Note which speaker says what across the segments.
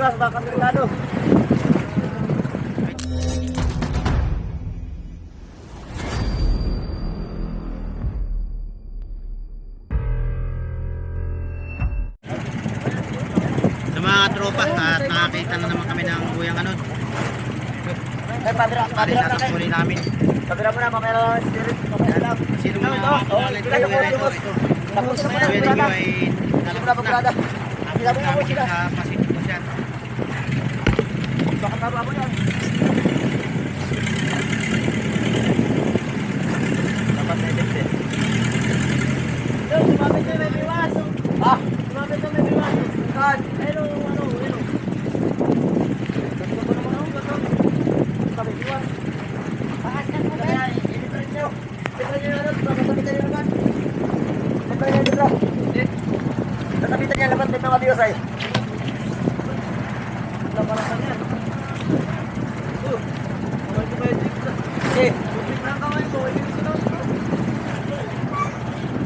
Speaker 1: Iwas
Speaker 2: bakal Grenado. masih masih
Speaker 1: masih.
Speaker 2: Bakal taruh apa ya?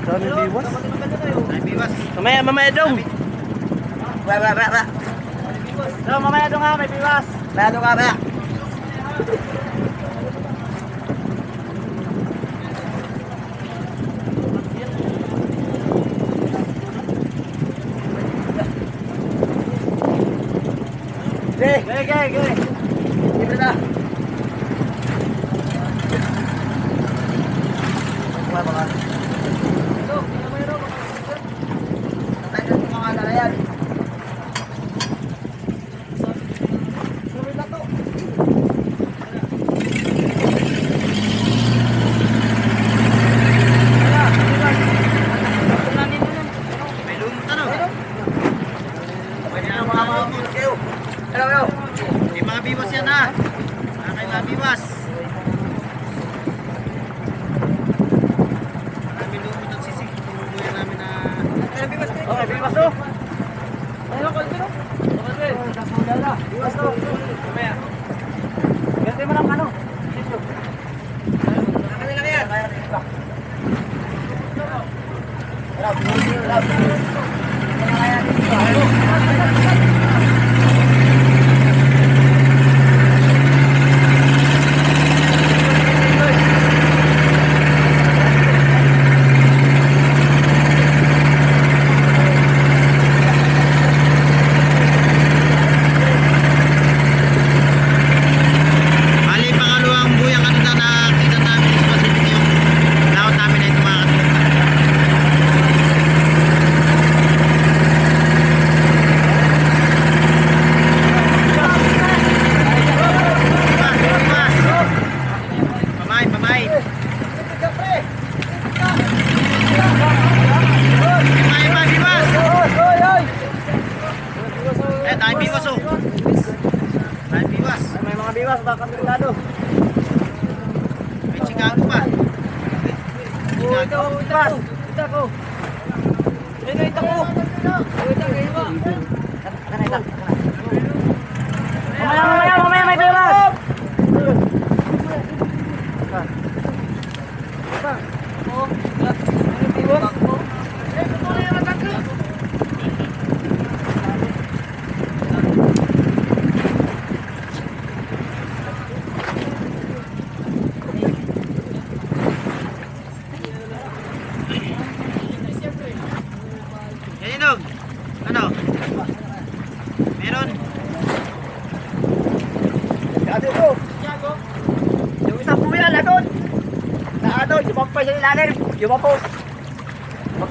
Speaker 1: Saan yung biwas? Mamaya, mamaya daw. Ra, ra, ra,
Speaker 2: ra. Daw, mamaya daw nga, may biwas.
Speaker 1: Mamaya daw nga, ra. Gay, gay, gay. Give it up.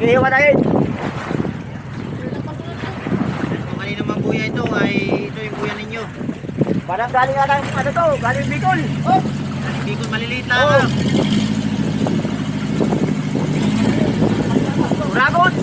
Speaker 1: Hihiwalayin.
Speaker 3: Kung kanino naman buya ito ay ito yung buya ninyo.
Speaker 1: Parang galing nga ng ano to, galing Bicol. Oh.
Speaker 3: Galing Bicol, maliliit lang.
Speaker 2: Ah. Oh. Dragon!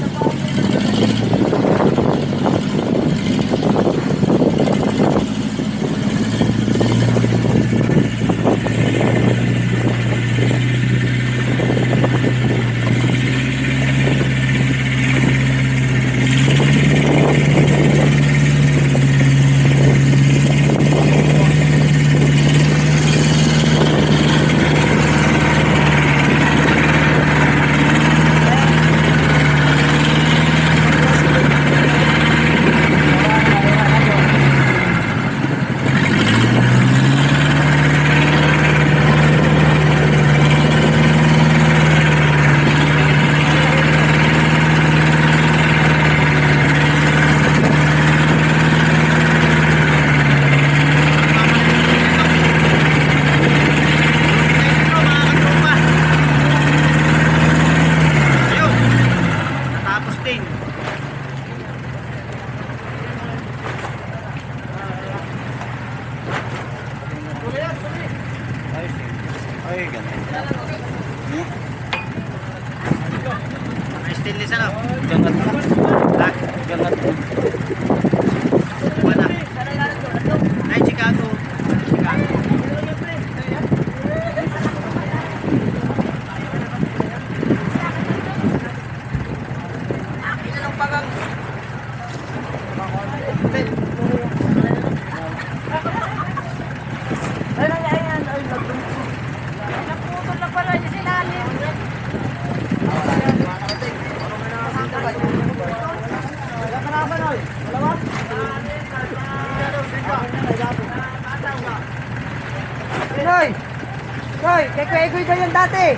Speaker 2: Dati?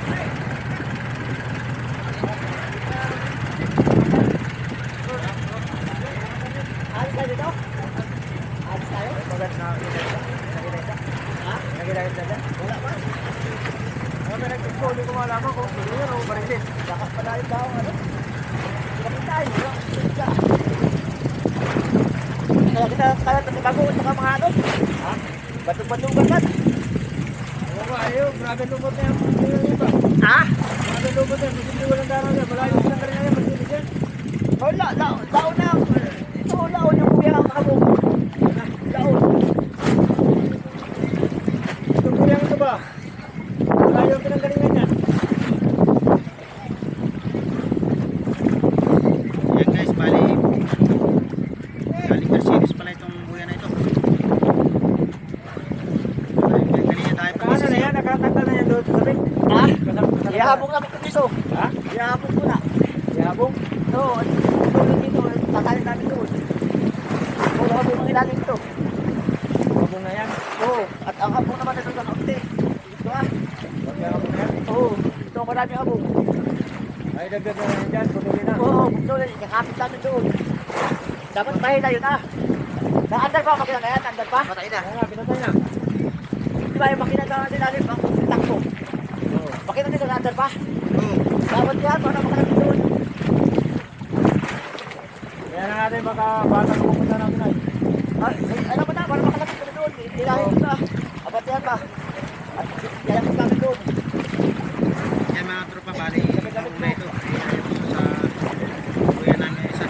Speaker 2: Alis tayo dito? Alis tayo? Ha? Nagilagay na? Wala pa. Ano na nagtipo, hindi ko malaman kung sino yun o barisin. Lakas pa dahil daw, ano? Pinakitahin, wala. Pinakita. Kaya kita, kaya kita bago sa mga ano? Ha? Batog-batugan man.
Speaker 4: Ayaw. Grabe lubot na iba.
Speaker 2: Ha?
Speaker 4: Grabe lubot na. Hindi walang daraw na. Malayo sa kanila yan. Yan.
Speaker 2: Wala, lao, lao na. Ito, lao yung kuya ang kabog. Lao.
Speaker 4: Ito po yan ito ba? Malayo ang pinanggalingan yan.
Speaker 1: Yan guys, bali. Bali Mercedes pala itong buya na ito. Bali, Kanina tayo pa
Speaker 4: Ano na yan? Nakatanggal na yan doon sa tabi.
Speaker 2: Ha? Ihabong namin ito dito.
Speaker 4: Ha?
Speaker 2: Ihabong ko na.
Speaker 4: Yabong.
Speaker 2: Oo, tulad dito, tatalin namin doon. Puro habong ang ilalim ito.
Speaker 4: Yabong na yan.
Speaker 2: Oo, at ang habong naman ito sa kaunti. Ito ah.
Speaker 4: Yabong na yan.
Speaker 2: Oo, ito ang maraming habong.
Speaker 4: Ay, dagdag na yan dyan. Putulin na.
Speaker 2: Oo, tulad, ikakapit namin doon. Dapat mahina yun ah. Naandar pa, makina na yan, andar pa.
Speaker 1: Patay na.
Speaker 4: Nga, pinatay na.
Speaker 2: Di ba yung makina na nilalim, ang takbo.
Speaker 4: Oo.
Speaker 2: Makina nito na andar pa.
Speaker 1: Oo.
Speaker 2: Dapat yan, para makalapit doon.
Speaker 4: Kaya na natin baka bata pupunta namin ay.
Speaker 2: Ay, ay, alam mo na, para makalapit ka na doon. Ilahin mo na. Abat yan pa. At yayakin namin doon.
Speaker 1: Yan mga tropa, bali. Itong na ito. Ay, ayaw gusto sa buya namin isa.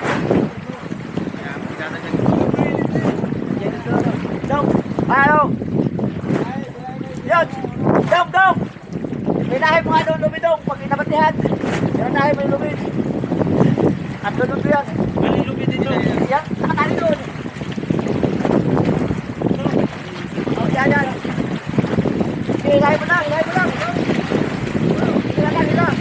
Speaker 1: Kaya magdadagdag ito.
Speaker 2: Dong! Ano? Yan! Dong! Dong! Inahin mo nga doon lumi dong pag inabatihan. Inahin mo yung lumi. At doon lumi yan.
Speaker 4: Ano yung lupit dito?
Speaker 2: Yan, nakatali doon. Oh, yan, yan. Sige, inahin mo lang, inahin mo lang. Inahin lang, inahin.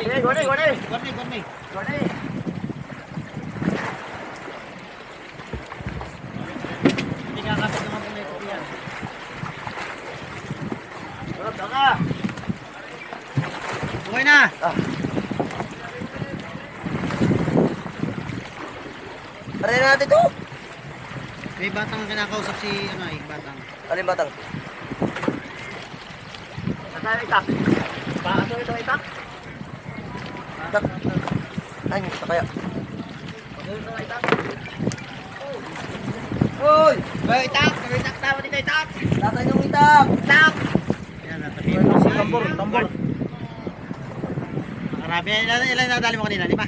Speaker 2: Sige, gone, gone.
Speaker 1: Gorni, gorni.
Speaker 2: Gone.
Speaker 1: Hindi kakapit naman po na ito yan.
Speaker 2: Sarap na
Speaker 1: na.
Speaker 2: Pare natin to.
Speaker 1: May batang kinakausap si ano eh, batang.
Speaker 2: Alin batang? Saan tayo itak? Paano ito itak? Itak. Ay, ito kaya. Paano ito itak? Uy!
Speaker 1: Bay, itak! Itak! Tama dito, itak!
Speaker 2: Nasaan yung itak? Itak!
Speaker 1: Yan, natabihin mo si...
Speaker 4: Tambor, tambor.
Speaker 1: Marami. Ilan, ilan nadali mo kanina? Lima?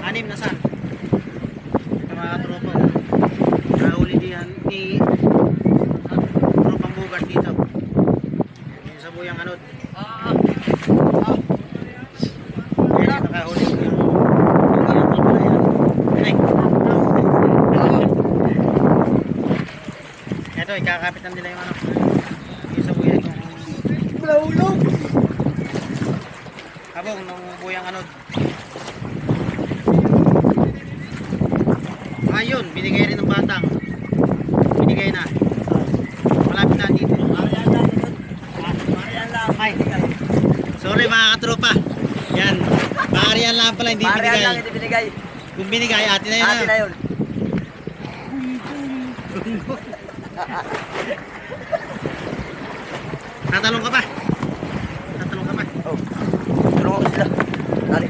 Speaker 1: Anim, nasaan? Ito mga tropa. Nahuli diyan ni... ah, Tropang Bugart dito. Yung sa buyang anod.
Speaker 2: Ah!
Speaker 1: Nakahuli ko yung... na. Ay! Ito, ikakapitan nila yung ano. Yung sa buyang itong...
Speaker 2: Bulawulog!
Speaker 1: Habong, nung buyang anod. Ayun, binigay rin ng batang. Binigay na. Malapit na dito. Ay, sorry mga katropa. Yan. Paarihan lang pala, hindi binigay.
Speaker 2: hindi binigay.
Speaker 1: Kung binigay, atin na yun.
Speaker 2: Ate na yun.
Speaker 1: Tatalong ka pa mga
Speaker 2: isla. Dali.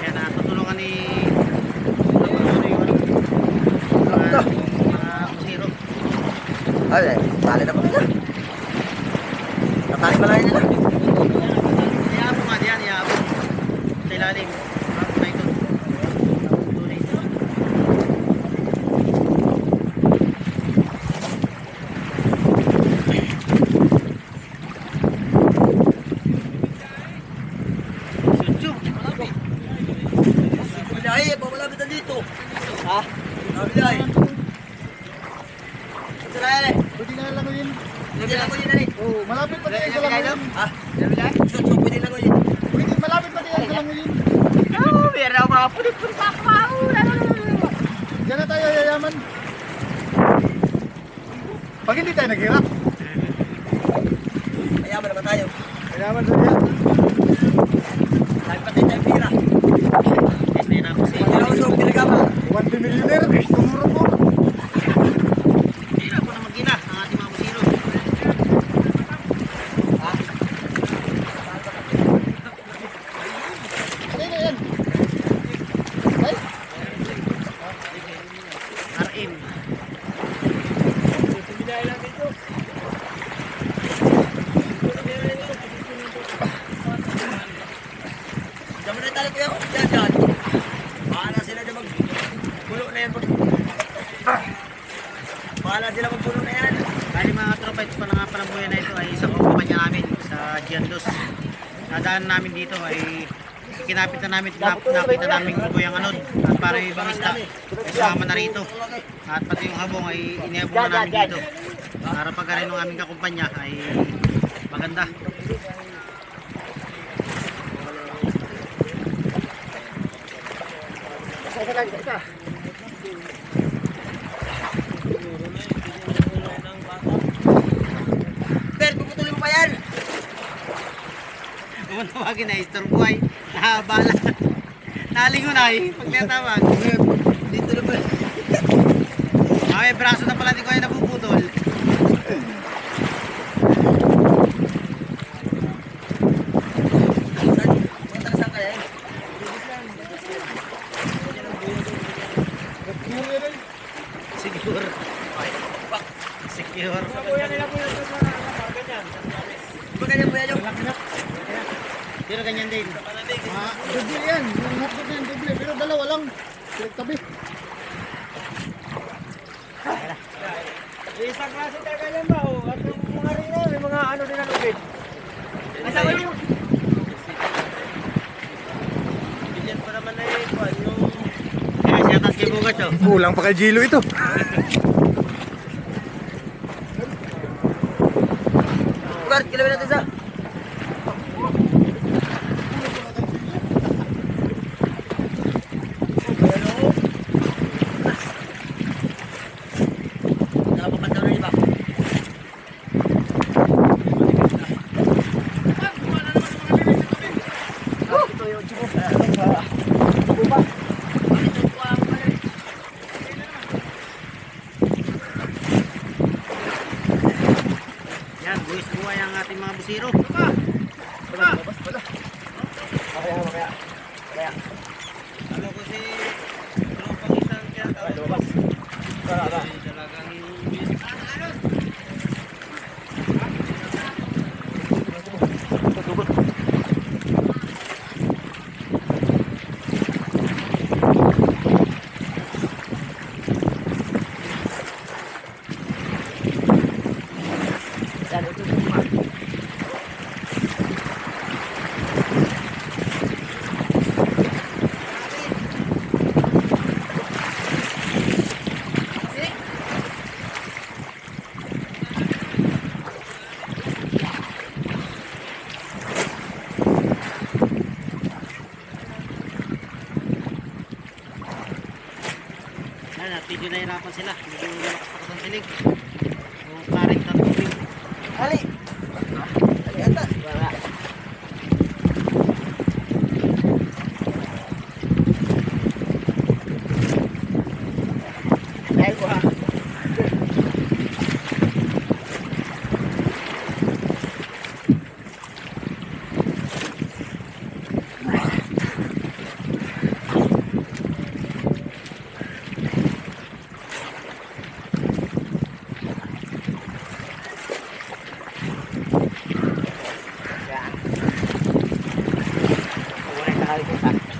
Speaker 2: Kaya na,
Speaker 5: tutulungan ni...
Speaker 2: Tutulungan ni... Mga... Mga... Mga... Mga... Mga...
Speaker 5: Mga... Mga... tayo naghirap.
Speaker 2: Mayaman naman tayo.
Speaker 5: Yayaman sa diyan.
Speaker 2: Sabi pa tayo tayo pira.
Speaker 1: Yes, na ako si.
Speaker 2: Pero ako sa pinagama.
Speaker 5: 1 millionaire. Tumuro po.
Speaker 1: Hindi na po na mag-ina ang ating mga busiro.
Speaker 5: Ano na yan? Ay,
Speaker 1: RM.
Speaker 2: Na tayo kuya. Diyan, diyan. Bahala sila na mag... Pulo na yan. Bahala sila magpulo na yan.
Speaker 1: Bali mga tropa, ito pa na nga palang buhay na ito ay isang kumpanya namin sa Giandos. Nadaan namin dito ay kinapit na namin, nakita namin buhay ang anod at para yung ibang isda ay sumama na rito. At pati yung habong ay inihabong na namin dito. Para pag rin ng aming kakumpanya ay maganda.
Speaker 2: Ben, puputulin mo pa yan.
Speaker 1: Kung tawagin na Istor Buhay, nahabala. Nalingon na eh, pag tinatawag.
Speaker 2: Dito na ba?
Speaker 1: Ah, may braso na pala di ko ay napuputol.
Speaker 2: Saan? Punta na saan kaya eh?
Speaker 1: Secure. Secure.
Speaker 2: Di ba ganyan po yan yung?
Speaker 1: Pero ganyan din.
Speaker 5: Ah, doble yan. Yung hotdog yan, doble. Pero dalawa lang. Tabi.
Speaker 2: Isang klase talaga yan ba? Oh, at yung mga rino, may mga ano din ang lubid. Ay, sabi mo? Bilyan pa naman na eh, kung yung...
Speaker 1: Kaya siya tas kay Bugat oh.
Speaker 5: Kulang pa kay Gilo ito.
Speaker 2: Bugart, kilawin natin sa... Nakapapanda na iba. Ito yung chibo. Ano ba? Ito ba? Ito po ang pala.
Speaker 1: Yan, buwis buhay ang ating mga busiro.
Speaker 2: Mamaya, mamaya. Mamaya.
Speaker 1: Ano ko si tropang isang kaya
Speaker 2: Lumabas. Tara, tara.
Speaker 1: talagang
Speaker 2: Yan, ito yung mga.
Speaker 1: Yan, at nahirapan sila. Medyo malakas pa ang silig. Yung karing na tubig.
Speaker 2: Ali! Ali, ata. Exacto, exacto.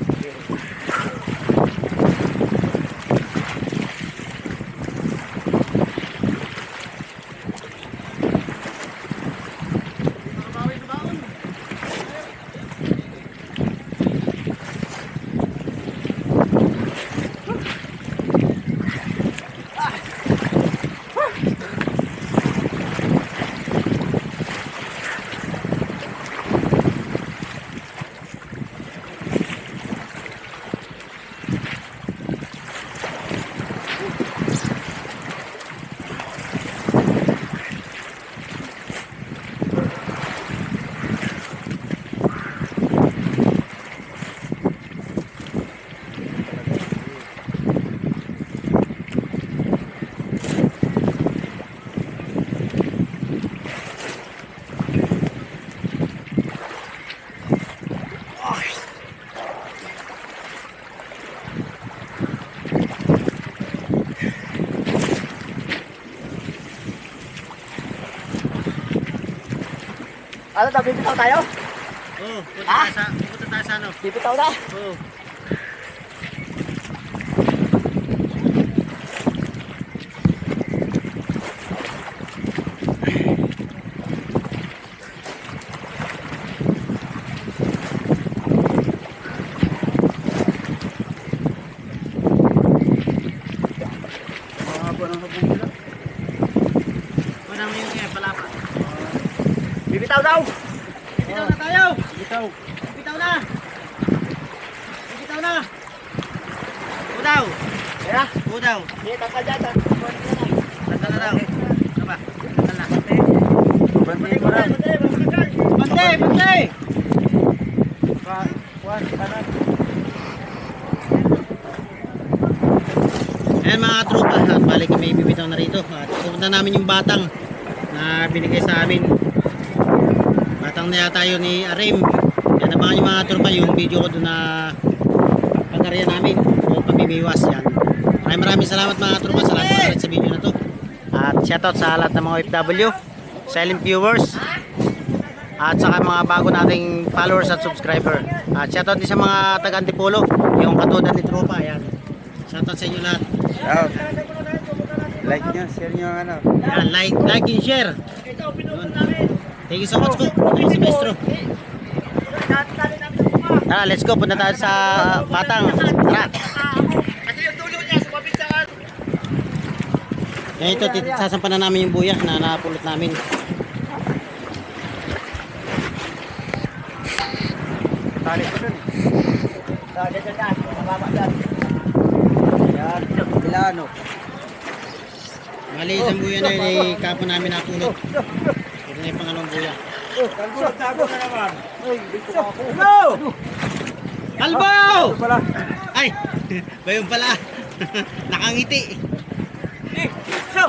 Speaker 2: Ano, tabi tayo?
Speaker 1: Oo, punta tayo sa, punta tayo sa ano.
Speaker 2: Bibitaw na.
Speaker 1: Oo.
Speaker 5: Mahaba ng hapon nila.
Speaker 1: Wala mo yung kaya palapa.
Speaker 2: Bibitaw daw.
Speaker 1: Bitaw na tayo!
Speaker 5: Bitaw.
Speaker 1: Bitaw na! Bitaw na! Udaw!
Speaker 2: Kaya,
Speaker 1: Udaw!
Speaker 2: hindi, tangkal dyan.
Speaker 1: Tanggal na daw. Ba? Tanggal na.
Speaker 5: Bantay mo lang.
Speaker 1: Bantay! Bantay!
Speaker 5: Kuhan, kanan.
Speaker 1: Ayan mga tropa, at balik kami bibitaw na rito. At pupunta namin yung batang na binigay sa amin. Batang na yata yun ni Arim. Yan naman yung mga tropa, yung video ko doon na pag-area namin pamimiwas yan. Maraming maraming salamat mga tropa sa lahat ng nanonood sa video na to. At shoutout sa lahat ng mga OFW, silent viewers, at saka mga bago nating followers at subscriber. At shoutout din sa mga taga-Antipolo, yung katudan ni tropa. Ayan. Shoutout sa inyo lahat.
Speaker 5: Out. Like nyo, share nyo ang ano.
Speaker 1: Yan, like, like and share. Thank you so much po. Ayun si Maestro. Tara, let's go. Punta tayo sa Batang. Tara. Yan ito, tit- sasampan na namin yung buya na napulot namin.
Speaker 5: Tali ko dun.
Speaker 2: Ah, dyan, dyan. Mababa dyan.
Speaker 5: Yan. Milano.
Speaker 1: Mali isang buya na yun, eh, kapo namin napulot. Ito na yung pangalawang buya.
Speaker 5: Kalbo, tago na naman.
Speaker 2: Go!
Speaker 1: Albaw!
Speaker 5: Pala.
Speaker 1: Ay! Bayon pala. Nakangiti.
Speaker 2: So.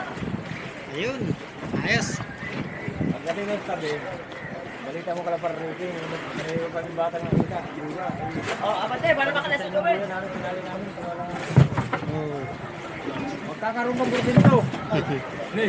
Speaker 1: Ayun. Ayos.
Speaker 5: Ang galing ng tabi. Balita mo kala para rating. May pang bata ng kita.
Speaker 2: Oh, abante, para makalasing ko, eh.
Speaker 5: Magkakaroon ng bursin to. Ni.